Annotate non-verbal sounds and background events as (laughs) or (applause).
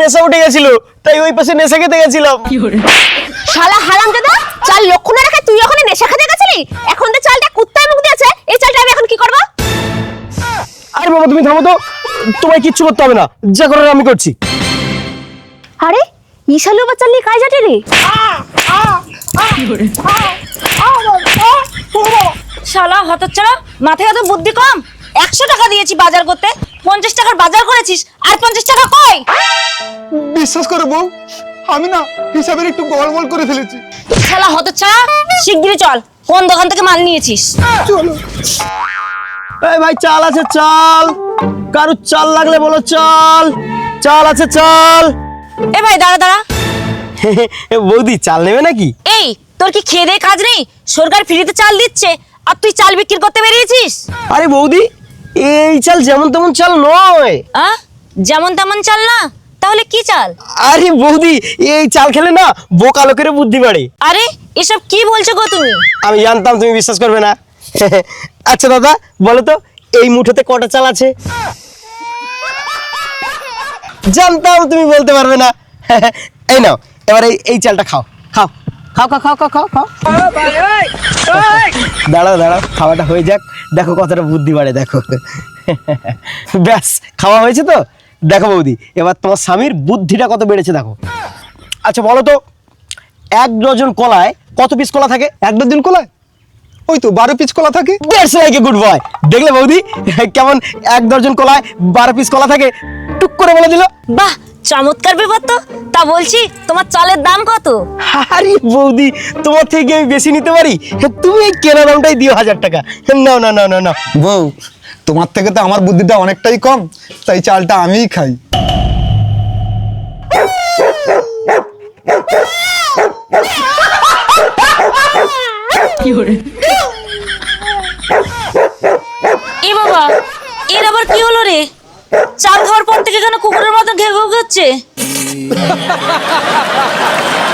নেশা উঠে গেছিল তাই ওই পাশে নেশা খেতে গেছিলাম। শালা হারাম দাদা চাল লক্ষ্য না রাখা তুই ওখানে নেশা খেতে গেছিলি? এখন তো চালটা কুত্তায় মুখ দিয়েছে এই চালটা আমি এখন কি করব? আরে বাবা তুমি থামো তো। তোমায় কিচ্ছু করতে হবে না। যা করার আমি করছি। আরে ইশালু বাচ্চা নিয়ে কাজ যাটে রে। শালা হতচ্ছাড়া মাথায় এত বুদ্ধি কম? একশো টাকা দিয়েছি বাজার করতে পঞ্চাশ টাকার বাজার করেছিস আর পঞ্চাশ টাকা কই? বিশ্বাস করো বউ আমি না হিসাবের একটু গড়বড় করে ফেলেছি। শালা হতচ্ছাড়া শিগগিরই চল কোন দোকান থেকে মাল নিয়েছিস? চলো। এই ভাই চাল আছে চাল। কারুর চাল লাগলে বলো চাল। চাল আছে চাল। এ ভাই দাঁড়া দাঁড়া। (laughs) এ, বৌদি চাল নেবে নাকি? এই তোর কি খেয়ে দেয়ে কাজ নেই? সরকার ফ্রিতে চাল দিচ্ছে আর তুই চাল বিক্রি করতে বেরিয়েছিস? আরে বৌদি এই চাল যেমন তেমন চাল নয়। আ যেমন তেমন চাল না তাহলে কি চাল? আরে বৌদি এই চাল খেলে না বোকা লোকের বুদ্ধি বাড়ে। আরে এসব কি বলছো গো তুমি? আমি জানতাম তুমি বিশ্বাস করবে না। আচ্ছা দাদা বলো তো এই মুঠোতে কটা চাল আছে? জানতাম তুমি বলতে পারবে না। এই নাও এবার এই এই চালটা খাও খাও খাও খাও খাও খাও খাও খাও। দাঁড়াও দাঁড়াও খাওয়াটা হয়ে যাক। দেখো কতটা বুদ্ধি বাড়ে দেখো। ব্যাস খাওয়া হয়েছে তো? দেখো বৌদি এবার তোমার স্বামীর বুদ্ধিটা কত বেড়েছে দেখো। আচ্ছা বলো তো এক ডজন কলায় কত পিস কলা থাকে? এক দিন কলায়? ওই তো বারো পিস কলা থাকে। দ্যাটস লাইক গুড বয় দেখলে বৌদি কেমন এক ডজন কলায় বারো পিস কলা থাকে। টুক করে বলে দিল। বাহ চমৎকার ব্যাপার তো। তা বলছি তোমার চালের দাম কত? আরে বৌদি তোমার থেকে আমি বেশি নিতে পারি? তুমি এই কেনা দামটাই দিও হাজার টাকা। না না না না না বউ তোমার থেকে তো আমার বুদ্ধিটা অনেকটাই কম তাই চালটা আমিই খাই। এ বাবা এর আবার কি হলো রে? চাল খাওয়ার পর থেকে কেন কুকুরের মতন ঘেউ ঘেউ করছে? (laughs)